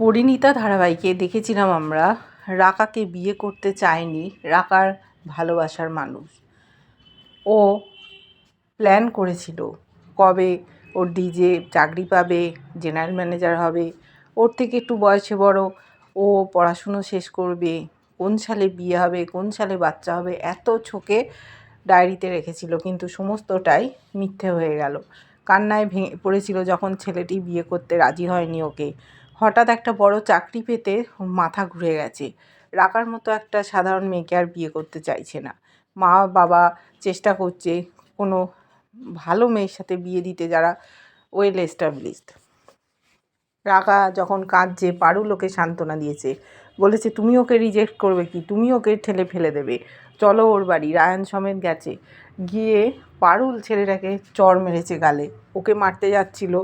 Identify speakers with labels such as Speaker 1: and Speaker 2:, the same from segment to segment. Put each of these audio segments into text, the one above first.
Speaker 1: পরিণীতা ধারাবাহিকে দেখেছিলাম আমরা। রাকাকে বিয়ে করতে চায়নি, রাকার ভালোবাসার মানুষ। ও প্ল্যান করেছিল কবে ওর ডিজে চাকরি পাবে জেনারেল ম্যানেজার হবে, ওর থেকে একটু বয়সে বড়, ও পড়াশুনো শেষ করবে, কোন সালে বিয়ে হবে, কোন সালে বাচ্চা হবে, এত ছোকে ডায়েরিতে রেখেছিল, কিন্তু সমস্তটাই মিথ্যে হয়ে গেল। কান্নায় ভেঙে পড়েছিল যখন ছেলেটি বিয়ে করতে রাজি হয়নি ওকে। হঠাৎ একটা বড় চাকরি পেতে মাথা ঘুরে গেছে। রাকার মতো একটা সাধারণ মেয়েকে আর বিয়ে করতে চাইছে না। মা, বাবা চেষ্টা করছে কোনো ভালো মেয়ের সাথে বিয়ে দিতে যারা ওয়েল এস্টাবলিশড রাকা যখন কাঁদছে, পারুল ওকে সান্ত্বনা দিয়েছে। বলেছে, তুমি ওকে রিজেক্ট করবে কি? তুমি ওকে ঠেলে ফেলে দেবে। চলো ওর বাড়ি। রায়ান সমেত গেছে। গিয়ে পারুল ছেলেটাকে চর মেরেছে গালে। ওকে মারতে যাচ্ছিল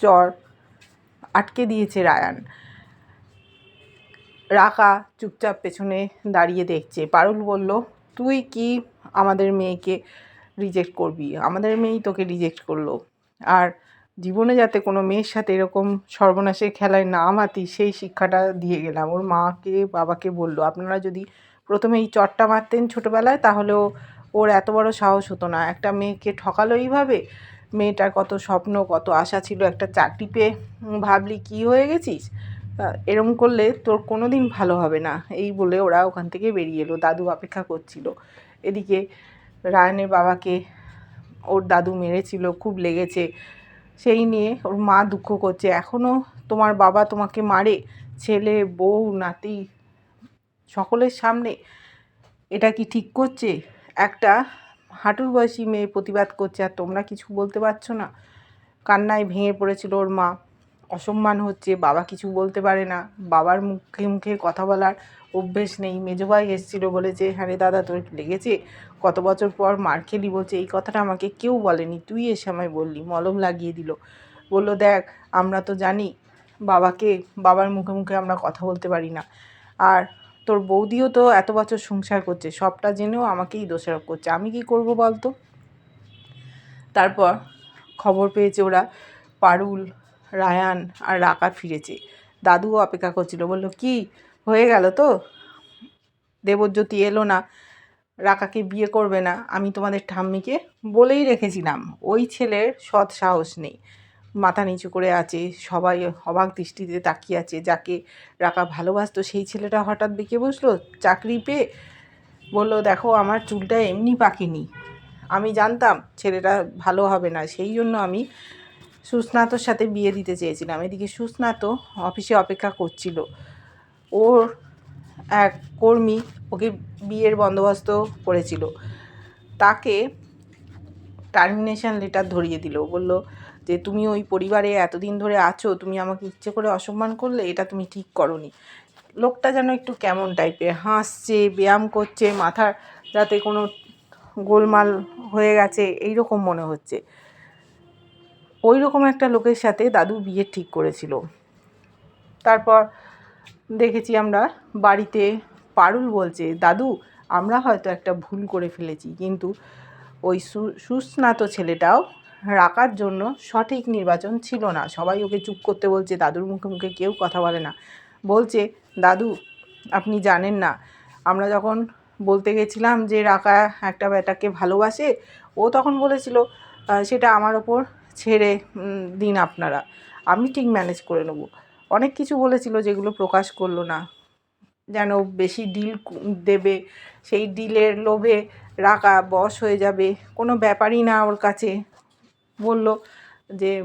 Speaker 1: চর। আটকে দিয়েছে রায়ান। রাকা চুপচাপ পেছনে দাঁড়িয়ে দেখছে। পারুল বলল, তুই কি আমাদের মেয়েকে রিজেক্ট করবি? আমাদের মেয়েই তোকে রিজেক্ট করল। আর জীবনে যাতে কোনো মেয়ের সাথে এরকম সর্বনাশের খেলায় না মাতি সেই শিক্ষাটা দিয়ে গেলাম। ওর মাকে, বাবাকে বলল, আপনারা যদি প্রথমে এই চটটা মারতেন ছোটোবেলায় তাহলেও ওর এত বড় সাহস হতো না। একটা মেয়েকে ঠকালো এইভাবে? মেয়েটার কত স্বপ্ন, কত আশা ছিল একটা চাকরি পেয়ে ভাবলি কি হয়ে গেছিস? এরম করলে তোর কোনো দিন ভালো হবে না। এই বলে ওরা ওখান থেকে বেরিয়ে এলো, দাদু অপেক্ষা করছিল। এদিকে রায়নের বাবাকে ওর দাদু মেরেছিল, খুব লেগেছে। সেই নিয়ে ওর মা দুঃখ করছে এখনও তোমার বাবা তোমাকে মারে? ছেলে, বউ, নাতি, সকলের সামনে এটা কি ঠিক করছে? একটা হাঁটুর বয়সী মেয়ে প্রতিবাদ করছে, আর তোমরা কিছু বলতে পারছ না। কান্নায় ভেঙে পড়েছিল ওর মা। অসম্মান হচ্ছে, বাবা কিছু বলতে পারে না। বাবার মুখে মুখে কথা বলার অভ্যেস নেই। মেজো ভাই এসেছিল বলেছে হ্যাঁ রে দাদা, তোর লেগেছে? কত বছর পর মার খেলি বলছে, এই কথাটা আমাকে কেউ বলেনি। তুই এসে আমায় বললি, মলম লাগিয়ে দিল। বলল, দেখ, আমরা তো জানি বাবাকে, বাবার মুখে মুখে আমরা কথা বলতে পারি না। আর তোর বৌদিও তো এত বছর সংসার করছে, সবটা জেনেও আমাকেই দোষারোপ করছে। আমি কি করব বলতো? তারপর খবর পেয়েছে ওরা পারুল, রায়ান আর রাকা ফিরেছে। দাদুও অপেক্ষা করছিল, বলল, কি, হয়ে গেল তো? দেবজ্যোতি এলো না, রাকাকে বিয়ে করবে না, আমি তোমাদের ঠাম্মিকে বলেই রেখেছিলাম। ওই ছেলের সৎ সাহস নেই। মাথা নিচু করে আছে, সবাই অবাক দৃষ্টিতে তাকিয়ে আছে, যাকে রাকা ভালোবাসতো। সেই ছেলেটা হঠাৎ বেঁকে বসল, চাকরি পেয়ে? বলল, দেখো, আমার চুলটা এমনি পাকেনি। আমি জানতাম ছেলেটা ভালো হবে না, সেই জন্য আমি সুস্নাতর সাথে বিয়ে দিতে চেয়েছিলাম। এদিকে সুস্নাত অফিসে অপেক্ষা করছিল। ওর এক কর্মী ওকে বিয়ের বন্দোবস্ত করেছিল। তাকে টার্মিনেশন লেটার ধরিয়ে দিল। বলল যে তুমি ওই পরিবারে এতদিন ধরে আছো, তুমি আমাকে ইচ্ছে করে অসম্মান করলে, এটা তুমি ঠিক করনি। লোকটা যেন একটু কেমন টাইপের হাসছে, ব্যায়াম করছে মাথার যাতে কোনো গোলমাল হয়ে গেছে এই রকম মনে হচ্ছে। ওই রকম একটা লোকের সাথে দাদু বিয়ে ঠিক করেছিল। তারপর দেখেছি আমরা বাড়িতে পারুল বলছে, দাদু, আমরা হয়তো একটা ভুল করে ফেলেছি, কিন্তু ওই সুস্নাত ছেলেটাও রাখার জন্য সঠিক নির্বাচন ছিল না। সবাই ওকে চুপ করতে বলছে, দাদুর মুখে মুখে কেউ কথা বলে না। বলছে, দাদু, আপনি জানেন না, আমরা যখন বলতে গেছিলাম যে রাকা একটা ব্যাটাকে ভালোবাসে, ও তখন বলেছিল সেটা আমার ওপর ছেড়ে দিন আপনারা, আমি ঠিক ম্যানেজ করে নেব। অনেক কিছু বলেছিল যেগুলো প্রকাশ করল না। যেন বেশি ডিল দেবে, সেই ডিলের লোভে রাখা বস হয়ে যাবে, কোনো ব্যাপারই না ওর কাছে। বলল যে,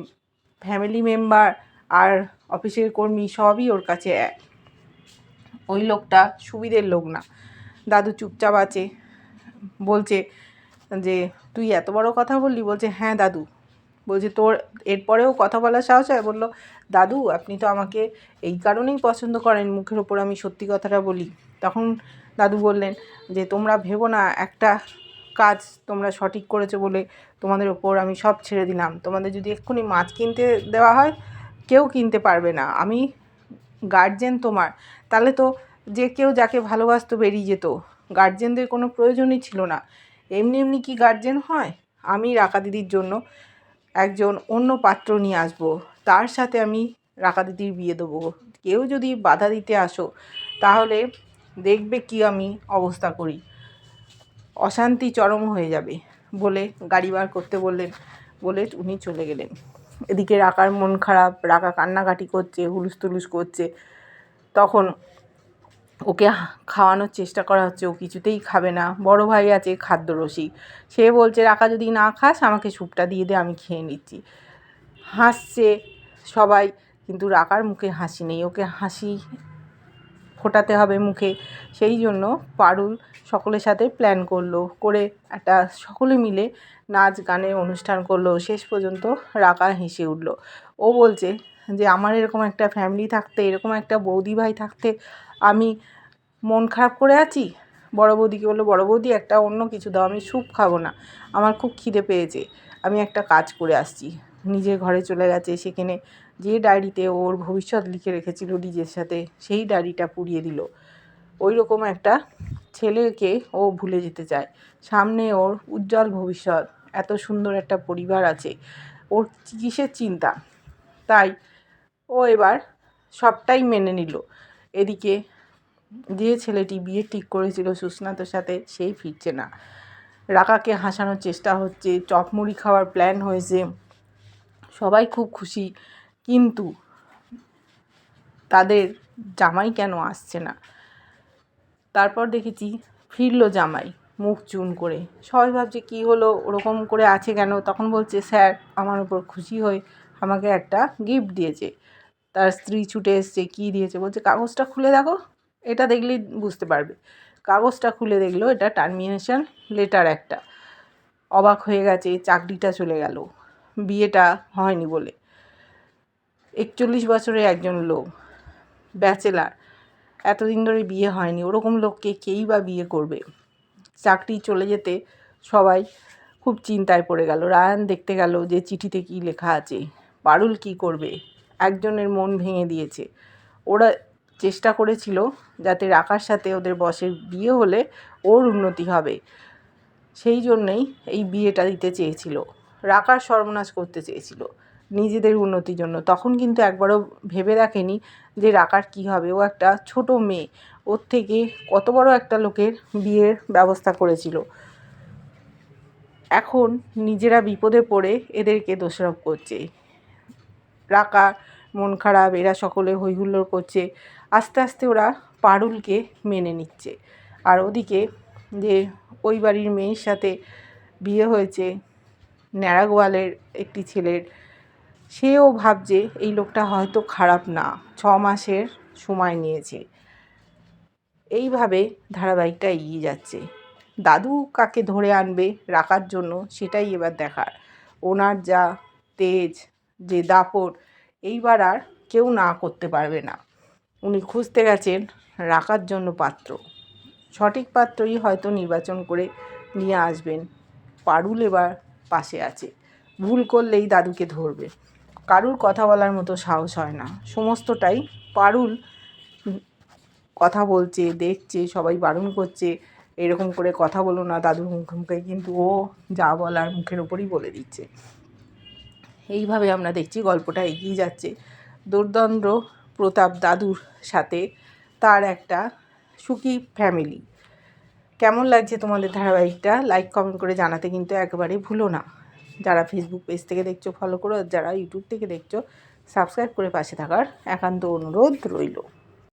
Speaker 1: ফ্যামিলি মেম্বার আর অফিসের কর্মী সবই ওর কাছে এক। ওই লোকটা সুবিধের লোক না। দাদু চুপচাপ আছে। বলছে যে, তুই এত বড় কথা বললি? বলছে হ্যাঁ দাদু। বলছে, তোর এরপরেও কথা বলার সাহস হয়? বলল, দাদু, আপনি তো আমাকে এই কারণেই পছন্দ করেন, মুখের ওপর আমি সত্যি কথাটা বলি। তখন দাদু বললেন যে, তোমরা ভেবো না, একটা কাজ তোমরা সঠিক করেছ বলে তোমাদের ওপর আমি সব ছেড়ে দিলাম। তোমাদের যদি এক্ষুনি মাছ কিনতে দেওয়া হয়, কেউ কিনতে পারবে না। আমি গার্জেন তোমার। তাহলে তো যে কেউ যাকে ভালোবাসতো বেরিয়ে যেত। গার্জেনদের কোনো প্রয়োজনই ছিল না। এমনি এমনি কি গার্জেন হয়? আমি রাকা দিদির জন্য একজন অন্য পাত্র নিয়ে আসব। তার সাথে আমি রাকা দিদির বিয়ে দেবো। কেউ যদি বাধা দিতে আসো, তাহলে দেখবে কি আমি অবস্থা করি। অশান্তি চরম হয়ে যাবে বলে গাড়ি বার করতে বললেন, বলে উনি চলে গেলেন। এদিকে রাকার মন খারাপ, রাকা কান্নাকাটি করছে হুলুস তুলুস করছে। তখন ওকে খাওয়ানোর চেষ্টা করা হচ্ছে, ও কিছুতেই খাবে না। বড় ভাই আছে খাদ্যরসিক সে বলছে, রাকা, যদি না খাস, আমাকে স্যুপটা দিয়ে দে, আমি খেয়ে নিচ্ছি। হাসছে সবাই, কিন্তু রাকার মুখে হাসি নেই। ওকে হাসি ফোটাতে হবে মুখে। সেই জন্য পারুল সকলের সাথে প্ল্যান করল, করে একটা সকলে মিলে নাচ গানের অনুষ্ঠান করল। শেষ পর্যন্ত রাকা হেসে উঠল। ও বলছে যে, আমার এরকম একটা ফ্যামিলি থাকতে, এরকম একটা বৌদি ভাই থাকতে আমি মন খারাপ করে আছি? বড় বৌদিকে বলল, বড় বৌদি, একটা অন্য কিছু দাও, আমি স্যুপ খাব না। আমার খুব খিদে পেয়েছে। আমি একটা কাজ করে আসছি। নিজের ঘরে চলে গেছে, সেখানে যে ডায়েরিতে ওর ভবিষ্যৎ লিখে রেখেছিল নিজের সাথে, সেই ডায়েরিটা পুড়িয়ে দিল। ওই রকম একটা ছেলেকে ও ভুলে যেতে চায়। সামনে ওর উজ্জ্বল ভবিষ্যৎ, এত সুন্দর একটা পরিবার আছে, ওর কিসের চিন্তা? তাই ও এবার সবটাই মেনে নিল। এদিকে যে ছেলেটি বিয়ে ঠিক করেছিল সুস্নাতর সাথে, সেই ফিরছে না। রাকাকে হাসানোর চেষ্টা হচ্ছে, চপমুড়ি খাওয়ার প্ল্যান হয়েছে। সবাই খুব খুশি, কিন্তু তাদের জামাই কেন আসছে না? তারপর দেখেছি ফিরলো জামাই মুখ চুন করে। সবাই ভাবছে, কী হলো? ওরকম করে আছে কেন? তখন বলছে, স্যার, আমার উপর খুশি হয়ে আমাকে একটা গিফট দিয়েছে। তার স্ত্রী ছুটে এসছে, কী দিয়েছে? বলছে, কাগজটা খুলে দেখো, এটা দেখলেই বুঝতে পারবে। কাগজটা খুলে দেখল, এটা টার্মিনেশন লেটার একটা। অবাক হয়ে গেছে, চাকরিটা চলে গেল। বিয়েটা হয়নি বলে। একচল্লিশ বছরের একজন লোক, ব্যাচেলার, এতদিন ধরে বিয়ে হয়নি। ওরকম লোককে কেই বা বিয়ে করবে? চাকরি চলে যেতে সবাই খুব চিন্তায় পড়ে গেল। রায়ান দেখতে গেল যে চিঠিতে কী লেখা আছে। পারুল কী করবে? একজনের মন ভেঙে দিয়েছে। ওরা চেষ্টা করেছিল যাতে রাকার সাথে ওদের বসের বিয়ে হলে ওর উন্নতি হবে। সেই জন্যেই এই বিয়েটা দিতে চেয়েছিল। রাকার সর্বনাশ করতে চেয়েছিল নিজেদের উন্নতির জন্য। তখন কিন্তু একবারও ভেবে দেখেনি যে রাকার কী হবে। ও একটা ছোট মেয়ে। ওর থেকে কত বড় একটা লোকের বিয়ের ব্যবস্থা করেছিল। এখন নিজেরা বিপদে পড়ে এদেরকে দোষারোপ করছে। রাকা মন খারাপ, এরা সকলে হইহুল্লোড় করছে। আস্তে আস্তে ওরা পারুলকে মেনে নিচ্ছে। আর ওদিকে যে ওই বাড়ির মেয়ের সাথে বিয়ে হয়েছে ন্যাড়া গোয়ালের একটি ছেলের। সেও ভাবছে এই লোকটা হয়তো খারাপ না, ছ মাসের সময় নিয়েছে। এইভাবে ধারাবাহিকটা এগিয়ে যাচ্ছে। দাদু কাকে ধরে আনবে রাখার জন্য সেটাই এবার দেখার। ওনার যা তেজ, যে দাপট, এইবার আর কেউ না করতে পারবে না। উনি খুঁজতে গেছেন রাখার জন্য পাত্র। সঠিক পাত্রই হয়তো নির্বাচন করে নিয়ে আসবেন। পারুল এবার পাশে আছে। ভুল করলেই দাদুকে ধরবে। কারুর কথা বলার মতো সাহস হয় না। সমস্তটাই পারুল কথা বলছে, দেখছে, সবাই বারণ করছে। এরকম করে কথা বলো না দাদুর মুখে মুখে, কিন্তু ও যা বলার মুখের ওপরই বলে দিচ্ছে। এইভাবে আমরা দেখছি গল্পটা এগিয়ে যাচ্ছে। দুর্দণ্ড প্রতাপ দাদুর সাথে তার একটা সুখী ফ্যামিলি কেমন লাগছে তোমাদের ধারাবাহিকটা? লাইক কমেন্ট করে জানাতে কিন্তু একেবারে ভুলো না। যারা ফেসবুক পেজ থেকে দেখছ ফলো করো যারা ইউটিউব থেকে দেখছ সাবস্ক্রাইব করে পাশে থাকার একান্ত অনুরোধ রইল।